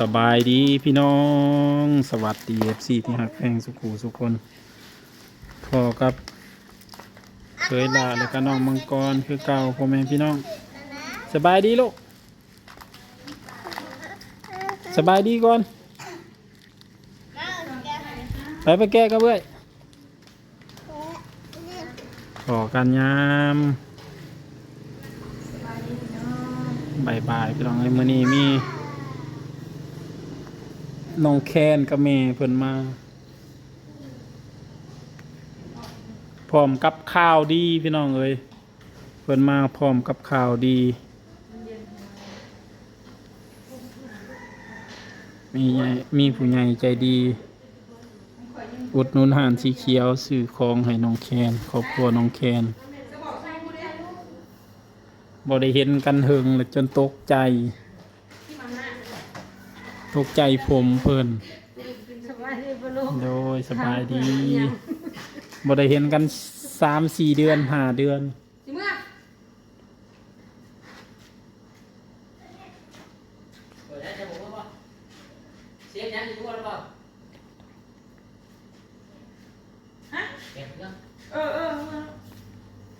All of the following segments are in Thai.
สบายดีพี่น้อง สวัสดีเอฟซีที่หักแพงสุขูสุคนพอกับเคยลาแล้วก็น้องมังกรคือเก่าพ่อแม่พี่น้อง สบายดีลูกสบายดีก่อน ไปไปแก้กับเว้ยขอกันยามบายบายพี่น้องไอ้ยมือนี้มี น้องแคนกับแม่เพิ่นมา พร้อมกับข้าวดีพี่น้องเอ้ยเพิ่นมาพร้อมกับข้าวดี มีใหญ่มีผู้ใหญ่ใจดีอุดหนุนหานสีเขียวซื้อของให้น้องแคนครอบครัวน้องแคนบ่ได้เห็นกันเฮิงเลยจนตกใจ ตกใจผมเพิ่นสบายดีปะลูกโดยสบายดีบ่ได้เห็นกันสามสี่เดือนห้าเดือน สิเมื่อ เปิดได้จะบอกว่าเสียงยังอยู่ว่าหรือเปล่า ฮะ เก็บเรื่อง เออเออเออ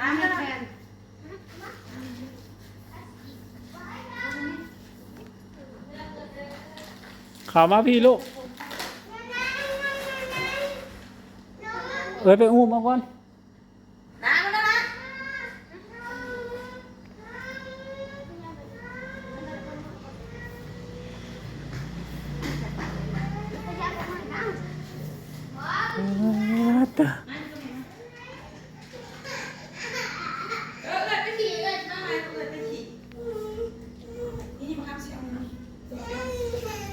ร้านนี้แฟน ขามาพี่ลูก เอ้ยไปอุ้มมาก่อน ร้านแล้วนะ ตะ เออเอิดไปขี่เอิดมาใหม่เอิดไปขี่นี่มาทำเสียงนี่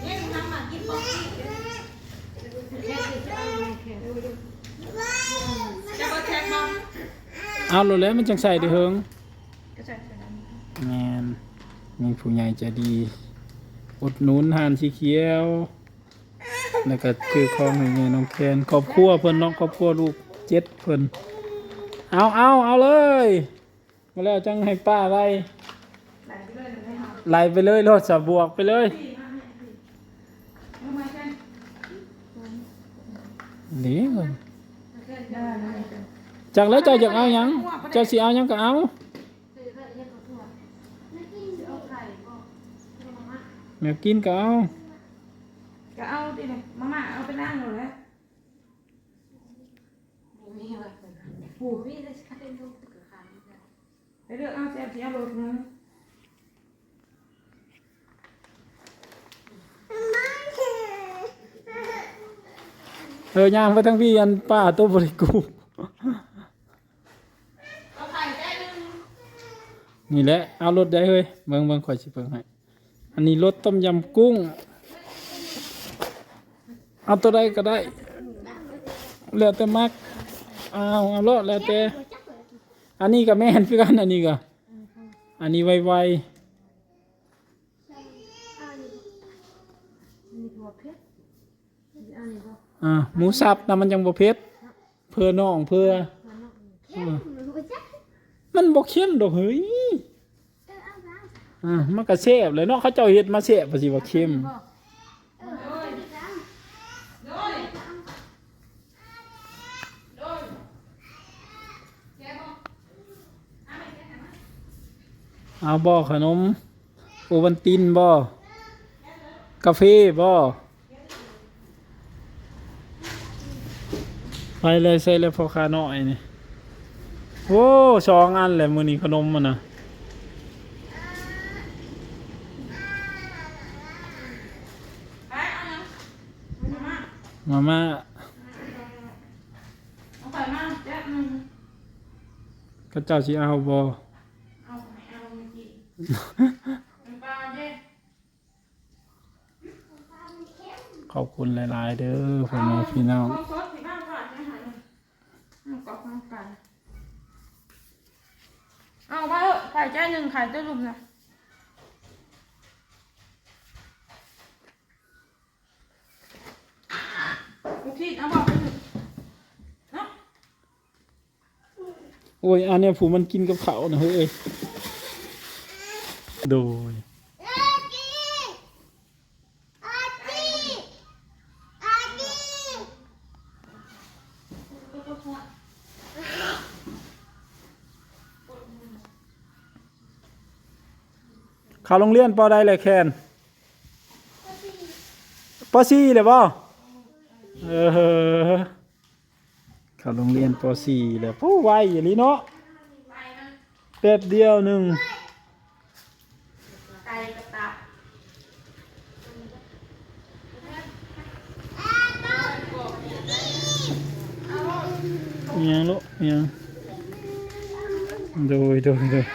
นี่มาทำหมากินป๊อกกี้จะมาแข่งมั้ง เอา โลดแล้วมันจังใส่เด้อเฮิงก็ใส่ใส่น้แมนมีผู้ใหญ่ใจดี อุดหนุนหานสีเขียว แล้วก็คือของให้แม่น้องแคนครอบครัวเพิ่นเน้องครอบครัวลูกเจ็ดเพิ่นเอาเอาเอาเลย มาแล้วจังให้ป้าไล่ำไหลไปเลยหนึ่งให้หอมไล่ไปเลยรถสะบวกไปเลย สี่มาให้สี่ทำไมแค่หนีก่อนได้ได้ จากแล้วเจ้าอยากเอาหยังเจ้าสิเอาหยังก็เอาแมวกินก็เอาก็เอาดิเลยมาม่าเอาไปนั่งเลยแล้วปูไปเลือกเอาแซ่บที่เอารถนึงเออย่างไปทั้งพี่อันป้าตัวบริกู เอาไข่ได้นึง นี่แหละเอารถได้เฮ้ยเบิ่งเบิ่งข่อยสิเบิ่งให้อันนี้รสต้มยำกุ้ง เอาตัวใดก็ได้ แล้วแต่มักเอาเอารถแล้วแต่อันนี้ก็แม่นคือกันอันนี้ก็อันนี้ไวมีถั่วเพชรอันนี้ก็ๆอ่าหมูสับนะมันยังบ่เผ็ดเพื่อน้องเพื่อมันบ่เค็มดอกเฮ้ย อ่ามันก็แซ่บเลยเนาะเขาเจ้าเฮ็ดมาแซ่บว่าสิว่าเค็มเอาบ่ขนมโอวันตินบ่กาแฟบ่ไปเลยใส่เลยพอคาน้อยนี่โอ้สองอันแหละมื้อนี้ขนมมันน่ะ ไปเอายังเอา มามาม่าเอาไข่มาแจ๊บนึงก็เจ้าสิเอาบ่เอาไม่เอาไม่กินน้ำปลาเด้ขอบคุณหลาย ๆ เด้อพ่อแม่พี่น้องข้าวซดที่บ้านก่อนนะฮะน้ำกรอบน้ำไก่เอาไปเถอะไข่แจ้หนึ่งไข่เจ้าลุมนะ กูคิะบะโอ้ยอันเนี้ยผูมันกินกับเขาวนะเฮ้ยโดยเขาโรงเรียนปอได้เลยแคนปอซี่เลยว่ เออเขาโรงเรียนปอสี่เลยผู้ไวอย่างนี้เนาะแป๊บเดียวหนึ่งไก่กระตับยังลูกยังโดยโดยโดย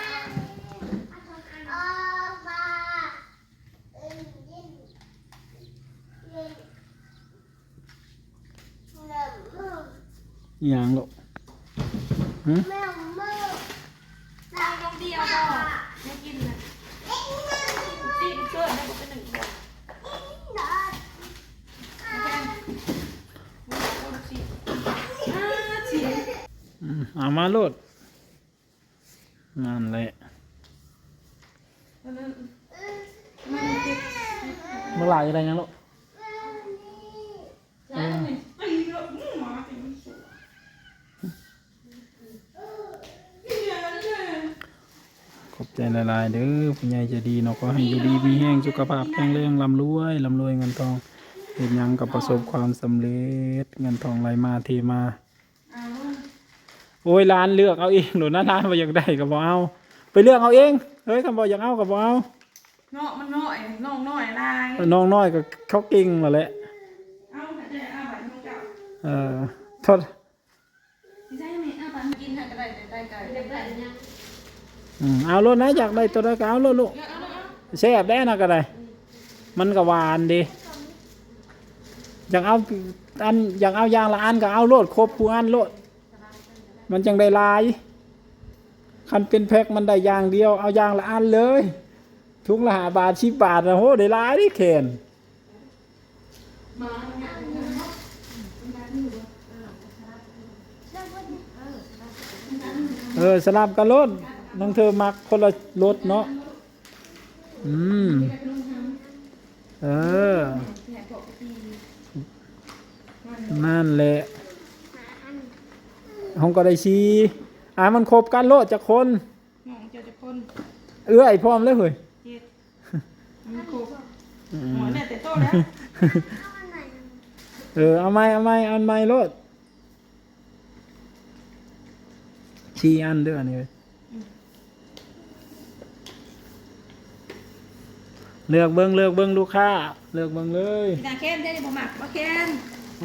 อหย่างลูก หึเอาลงเดียวบ่ไม่กินนะตีเกินได้บ่เป็นหนึ่งบ่อ่าฉีดอืมเอามาโลดนั่นแหละมันมันเมื่อไหร่อะไรยังลูก แล้วนี่ไอ้เนาะอื้อหมาเป็นสุดเนี่ยเนี่ย ขอบใจละลายๆเด้อผู้ใหญ่จะดีเนาะขอให้อยู่ดีมีแห้งสุขภาพแข็งแรงร่ำรวยร่ำรวยเงินทองเห็นยังกับประสบความสำเร็จ เงินทองไหลมาเทมา โอ้ยร้านเลือกเอาเองหนูนะร้านบ่อยากได้ก็บ่เอา ไปเลือกเอาเองเฮ้ยคำบอกอยากเอาก็บ่เอาเนาะมันน้อยน้องน้อยลายน้องน้อยก็เขาเก่งแล้วแหละเอาแต่เอาบัตรของเจ้าเออโทษ ไม่ใช่ไหมเอาบัตรกินให้ก็ได้ได้ได้ได้ได้ได้เนี่ย อืมเอาโลดนะอยากได้ตัวใดก็เอาโลดลูกแซ่บได้นะก็ได้ มันก็หวานดีอยากเอาอันอยากเอายางละอันก็เอาโลดครบคูอันโลด มันจังได้ลายคันเป็นแพ็คมันได้ยางเดียวเอายางละอันเลย ทุกละหาบาทชิบบาทนะโหได้ลายดิเขนเออสลับกันรถ น้องเธอมักคนละรถเนาะ อืม เออ นั่นแหละห้องก็ได้ชีอ่ามันครบกันโลดจากคนน้องเจ้าจะคน เอื้อยพร้อมเลยเฮ้ยเจ็ดมันครบอืหัวมเนี่ยแต่โตแล้วเออเอาไม้เอาไม้เอาไม้โลดชีอันเด้ออันนี้ เว้ยเลือกเบิ้งเลือกเบิ้งลูกค้า เลือกเบิ้งเลยพี่นางแค้นได้บ่หมักบ่แค้น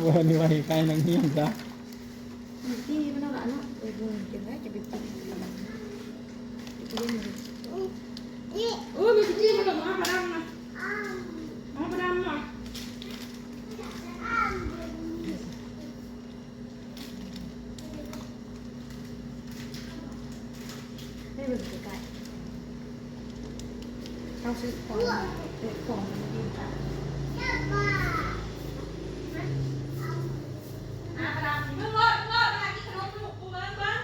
วันนี้ว่าใกล้นังเฮียงจ้ะที่มันเอาละเนาะเออเก็บไว้จะไปกินโอ้ยมีที่มันลงมาประดำนะมาประดำหน่อย ไม่เป็นไก่ เอา ซื้อของซื้อของมากินอะประดำมึงรอดมึงรอดมากินขนมลูกกูมาบ้าง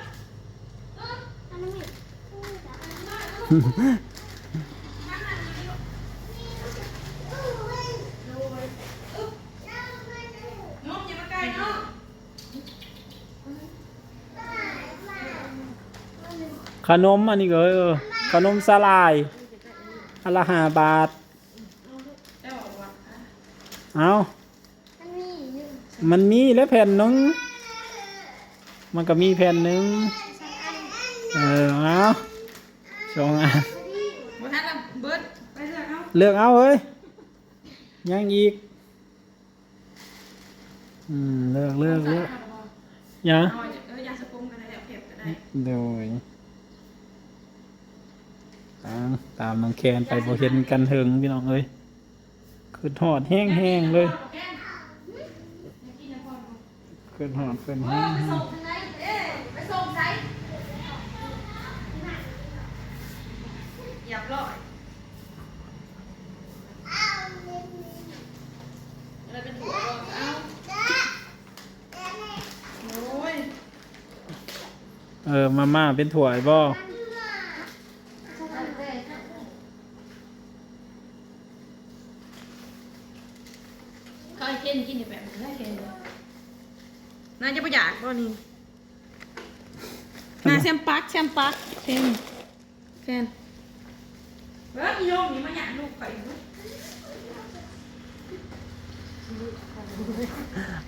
อันนี้น้องอย่ามาใกล้น้อขนมอันนี้ก็เออขนมสลาย อันละห้าบาทเจ้าบอกว่าเอาอันนี้อยู่มันมีแล้วแผ่นหนึง มันก็มีแผ่นหนึงเออเอาสองอัน บนนั้นละเบิร์ดไปเถอะเอาเลือกเอาเฮ้ย ยังอีก อืม เลือกเลือกเลือกอยัง เอาเออยาสะปุงกันได้แล้วเก็บก็ได้ โดย ตามตามน้องแคนไปโบเห็นกันเถิงพี่น้องเอ้ยคือทอดแห้งๆเลยคือทอดเป็นแห้งหนเอ๊ะไปส่งไหนหยับร้อยอะไรเป็นหัวบอกเอาโอ้ยเออมาม่าเป็นถั่วไอ้บ่ เขาไอ้เคนกินอยู่แบบนั้นได้เคนน่าจะประหยัดบ่นี่น่าแซมปักแซมปักเคนเคนเฮ้ยอีโยมนี่มาหยาลูกไปอยู่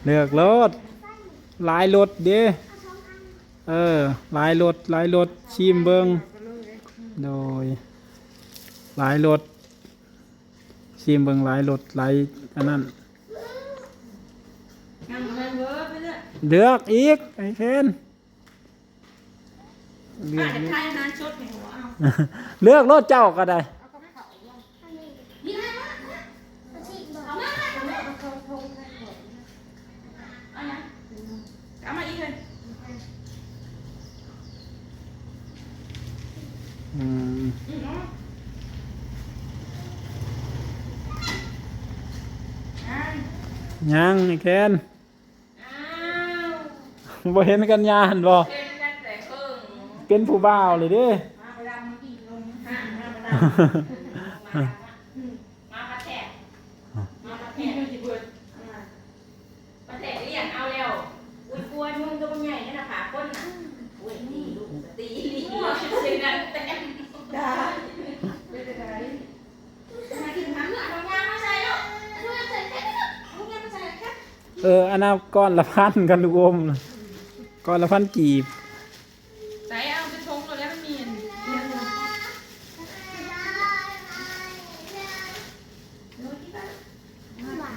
เลือกรถหลายรถเด้เออหลายรถหลายรถชิมเบิงโดยหลายรถชิมเบิงหลายรถหลายอันนั้นงานมัน เวิร์ดไปเลยเลือกอีกไอ้เคนเลืออากจจะทายนานชดในหัวเอาเลือกรถเจ้าก็ได้นี่นะมาฉีกบอกเอามาเอาเขาทงให้หมดเอานะเอามาอีกเลยอืมอืมเอาอ่ายังไอ้เคนอ้าว บ่เห็นกันยานบ่เป็นกันแต่เพิ่งเป็นผู้บ่าวเลยเด้ มาไปดำกี่ลงห้ามาไปดำมามาประแทกมาประแทกดูสิเบิดประแทกเรียกเอาแล้วอุ้ยกลัวมึงก็มึงใหญ่นี่นะขาก้นน่ะอุ้ยตีลูกตีลีเสียงดังเต็มด่าไม่ได้ไรมากินน้ำหน่อยเอายามาใส่ลูกเอายาใส่แค่นี้ลูกเอายามาใส่แค่เอออันนั้นก้อนละพันกันลูกอมน่ะ ก้อนละพันกีบใส่เอาไปชงเลยแล้วมันมีอันเลี้ยงเลยโน้ตที่บ้านหวาน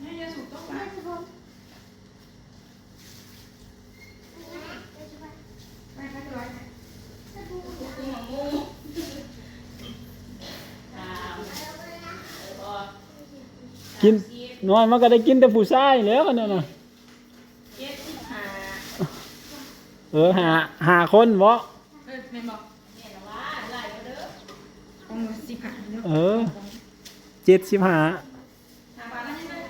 เนี่ยยาสูบต้องหวานไปไปไปกุ้งหมูกินน้อยมันก็ได้กินแต่ผู้ชายแล้วกันเนี่ยนะ เจ็ดสิบห้า เออหาหาคนบ่เออแม่บอกเนี่ยนะว่าไล่ก็เด้อกุ้งสิบห้าเนาะเออเจ็ดสิบห้าทางบ้านนั่นเลย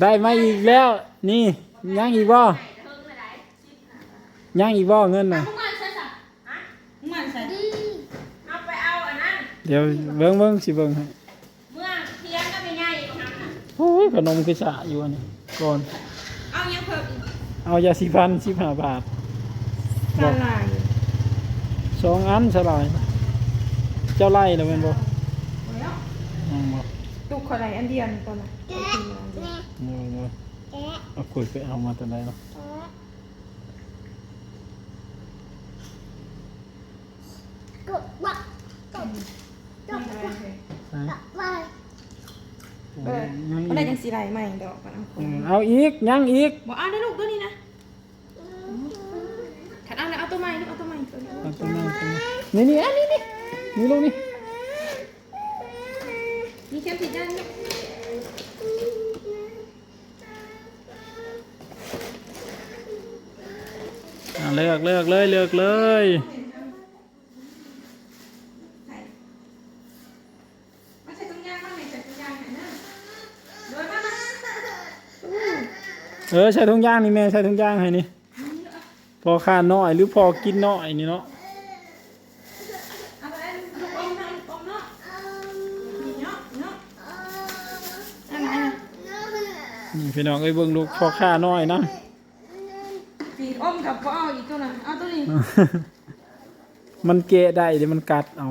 ได้มาอีกแล้ว นี่ยังอีกบ่ยังอีกบ่เงินน่ะ มึงมันใส่สักฮะมึงมันใส่เอาไปเอาอันนั้น เดี๋ยวเบิ่งเบิ่งสิเบิ่งให้ เมื่อเทียนก็ไม่ง่ายทำน่ะ โอ้ย ขนมคือสะอยู่อันนี้ก่อน เอายังเพิ่มอีกเอายาสีฟันสิบห้าบาทละลายสองอันสลายเจ้าไล่แล้วแม่นบ่แล้วอืมบ่ตุกคนไหนอันเดียวก่อนนะเดี๋ยวเดี๋ยวเอาคุยไปเอามาแต่ไหนเนาะกดวักกด ต้องอะไรเลย ใช่ กดวัก เออ ยัง มัน ได้อีจักงสีไรใหม่ดอกกันเอาเออเอาอีกยังอีกบอกเอาได้ลูกตัวนี้นะขัดเอาแล้วเอาตัวใหม่ลูกเอาตัวใหม่ตัวนี้เอาตัวนั้นตัวนั้นนี่นี่อันนี้นี่นี่ลูกนี่มีเข็มผิดยังอะเลือกเลือกเลยเลือกเลย มาใส่ตุ้งยางมาไหนใส่ตุ้งยางไหนนะโดยมามา เออใส่ถุงยางนี่แม่ใส่ถุงยางให้นี่พอค่าน้อยหรือพอกินน้อยนี่เนาะเอาไปลูกอมนะลูกอมเนาะมีเนาะเนาะอะไรนะนี่พี่น้องเอ้ยเบิ่งลูกพอค่าน้อยนะปีอมกับพ่อเอาอีกตัวนึงเอาตัวนี้มันเกะได้เดี๋ยวมันกัดเอา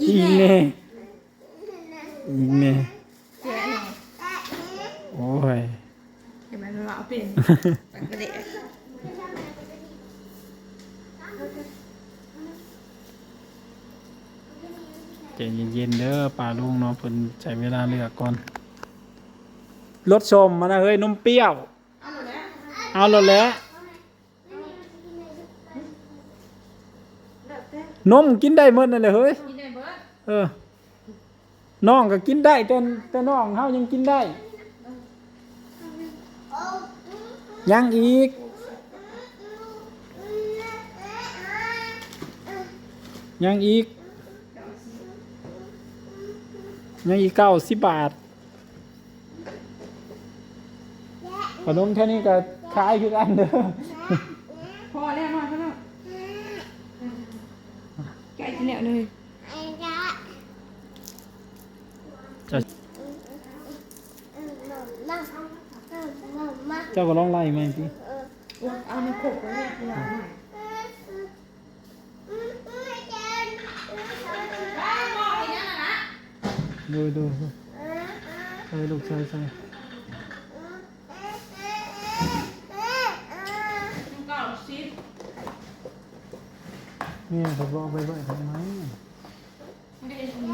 อีอีแน่เน่อีเน่แกะหน่อย โอ้ยเห็นไหมมันว่าเอาเป็นปักกระเดะใจเย็นๆเด้อป่าลุงเนาะเพิ่นใช้เวลาเลือกก่อนรสชมมานะเฮ้ยนมเปรี้ยว เอาหมดแล้วเอาแล้วแหละเลิกเต้นนมกินได้หมดนั่นแหละเฮ้ยกินได้เบิร์ดเออน้องก็กินได้แต่แต่น้องเฮายังกินได้ ยังอีก ยังอีก ยังอีกเก้าสิบบาท ขนมแค่นี้ก็ขายคือกันเด้อพอแล้วนอนเขาแล้วไก่กินแล้วเลย จะ เจ้าก็ร้องไล่ไหมพี่เอาในขบไว้เนี่ยที่หลังหนดูดูใส่ลูกใส่ใส่นเก่เนี่ยผมบอกไปไว้ทำไมไม่ได้ทำ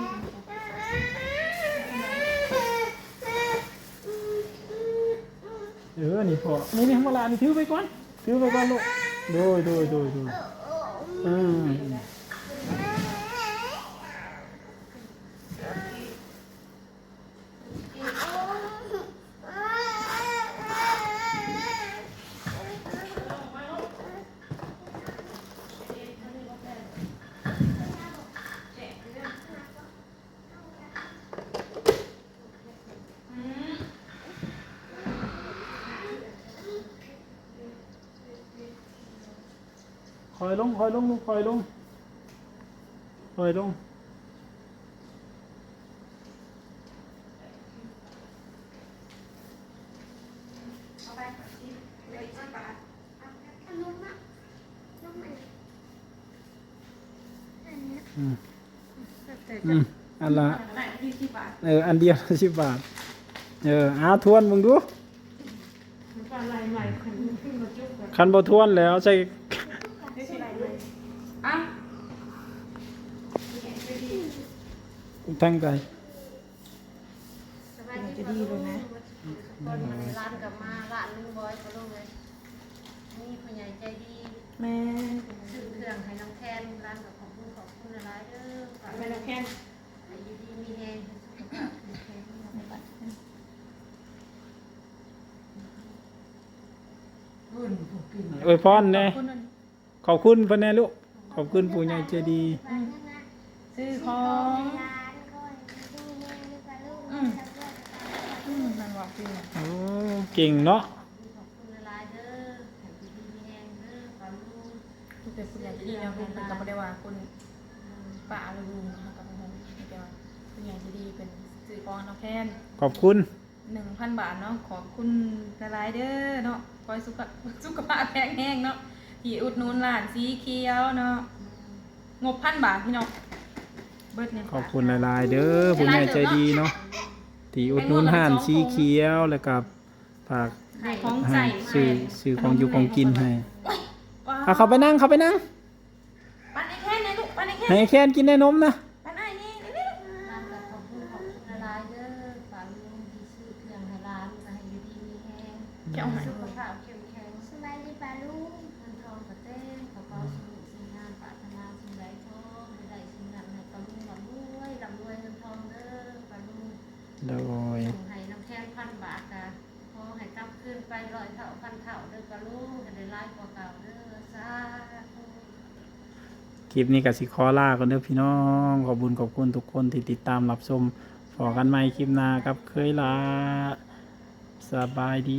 เออนี่นี่นี่ธรรมดานี่ถือไปก่อน ถือไปก่อนลูกโดยโดยโดยโดยอืม ลงคอยลงลูกคอยลงคอยลงเอาไปซิปเหลืออีกสิบบาทอืมอืมอันละได้ยี่สิบบาทเอออันเดียวสิบบาท เอออาทวนมึงดูมันก็ลายใหม่คนขึ้นมาจุ๊บกันคันบ่ทวนแล้วใช่ ไม่ใช่ลายใหม่อะ ทั้งใจจะดีเลยนะคนร้านกลับมาร้านลุงบอยก็ลงเลยนี่ผู้ใหญ่ใจดีแม่ซื้อเครื่องให้น้องแคนร้านกับขอบคุณขอบคุณหลายๆเด้อฝากแม่น้องแคนให้อยู่ดีมีแรงสุขภาพแข็งแรงมีบัตรรุ่นผูกกินอวยพรแน่ขอบคุณเพิ่นแน่ลูกขอบคุณผู้ใหญ่ใจดีซื้อของ อืม อืมมันบอกจริง โอ้เก่งเนาะขอบคุณหลายๆเด้อให้อยู่ดีมีแรงเด้อฝากลูกทุกเป็นผู้ใหญ่ที่ดีนะคุณเป็นกับไม่ได้ว่าคุณป้าหรือลุงนะครับผมแต่ว่าผู้ใหญ่ที่ดีเป็นซื้อของน้องแคนขอบคุณหนึ่งพันบาทเนาะขอบคุณหลายๆเด้อเนาะคอยสุขสุขภาพแข็งแรงเนาะที่อุดหนุนร้านสีเขียวเนาะงบพันบาทพี่น้องเบิดเนี่ยขอบคุณหลายๆเด้อผู้ใหญ่ใจดีเนาะ ที่อุดหนุนห้านสีเขียวแล้วก็ฝากให้ของให้ใส่ซื้อซื้อของอยู่ของกินให้ว้าเอาเข้าไปนั่งเข้าไปนั่งปันไอ้แค่ไหนลูกปันไอ้แค่ให้แคนกินได้นมนะปันไอ้นี่นี่นี่ร้านกับขอบคุณขอบคุณหลายๆเด้อฝากลุงที่ซื้อเครื่องให้ร้านให้อยู่ดีมีแรงแกเอาใหายสุขภาพเข้มแข็งสบายดีป่าลุงเงินทองกระเต้นกระเป๋าสมุดสิ่งงานปรารถนาสิ่งใดทองใดสิ่งนั้นให้ปาลุงลำรวยลำรวยเงินทองเด้อปาลุง โดย ส่งให้น้ำแข็งพันบาทกะขอให้กลับคืนไปร้อย เท่าเด้อปาลุงจะได้ร้ายกว่าเก่าเด้อสาธุคลิปนี้กับสิขอลากันเด้อพี่น้อง ขอบคุญขอบคุณทุกคนที่ติดตามรับชมพอกันใหม่คลิปหน้าครับเคยลาสบายดี